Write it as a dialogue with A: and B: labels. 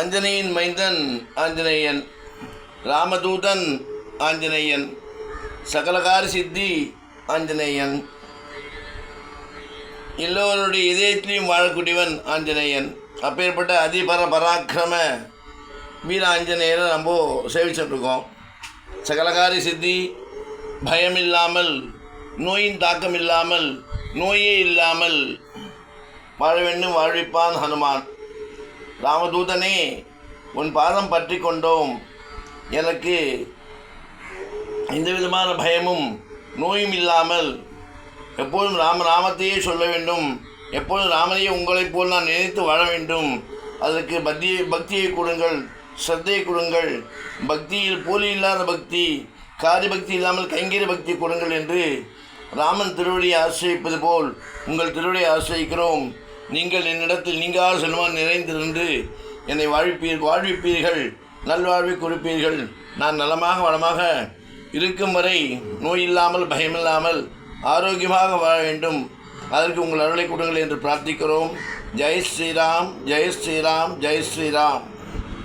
A: அஞ்சனையின் மைந்தன் ஆஞ்சநேயன் ராமதூதன் ஆஞ்சநேயன் சகலகார சித்தி ஆஞ்சநேயன். எல்லோருடைய இதயத்திலையும் வாழக்கூடியவன் ஆஞ்சநேயன். அப்பேற்பட்ட அதிபர பராக்கிரம வீர ஆஞ்சநேயரை நம்ம சேவிச்சிட்ருக்கோம். சகலகாரி சித்தி பயம் இல்லாமல் நோயின் தாக்கம் இல்லாமல் நோயே இல்லாமல் வாழ வேண்டும் வாழ்விப்பான் ஹனுமான். ராமதூதனே உன் பாதம் பற்றி கொண்டோம். எனக்கு எந்த விதமான பயமும் நோயும் இல்லாமல் எப்போதும் ராம ராமத்தையே சொல்ல வேண்டும். எப்போதும் ராமனையே உங்களைப் போல் நான் நினைத்து வாழ வேண்டும். அதற்கு பக்தியை பக்தியை கொடுங்கள் ஸ்ரத்தையை கொடுங்கள். பக்தியில் போலி இல்லாத பக்தி காரி பக்தி இல்லாமல் கைங்கரிய பக்தி கொடுங்கள் என்று ராமன் திருவடியை ஆசிரியப்பது போல் உங்கள் திருவடியை ஆசிரியிக்கிறோம். நீங்கள் என்னிடத்தில் நீங்காத செல்வான் நிறைந்திருந்து என்னை வாழ்விப்பீர் வாழ்விப்பீர்கள் நல்வாழ்வை கொடுப்பீர்கள். நான் நலமாக வளமாக இருக்கும் வரை நோய் இல்லாமல் பயமில்லாமல் ஆரோக்கியமாக வாழ வேண்டும். அதற்கு உங்கள் அருளை கொடுங்கள் என்று பிரார்த்திக்கிறோம். ஜெய் ஸ்ரீராம் ஜெய் ஸ்ரீராம் ஜெய் ஸ்ரீராம்.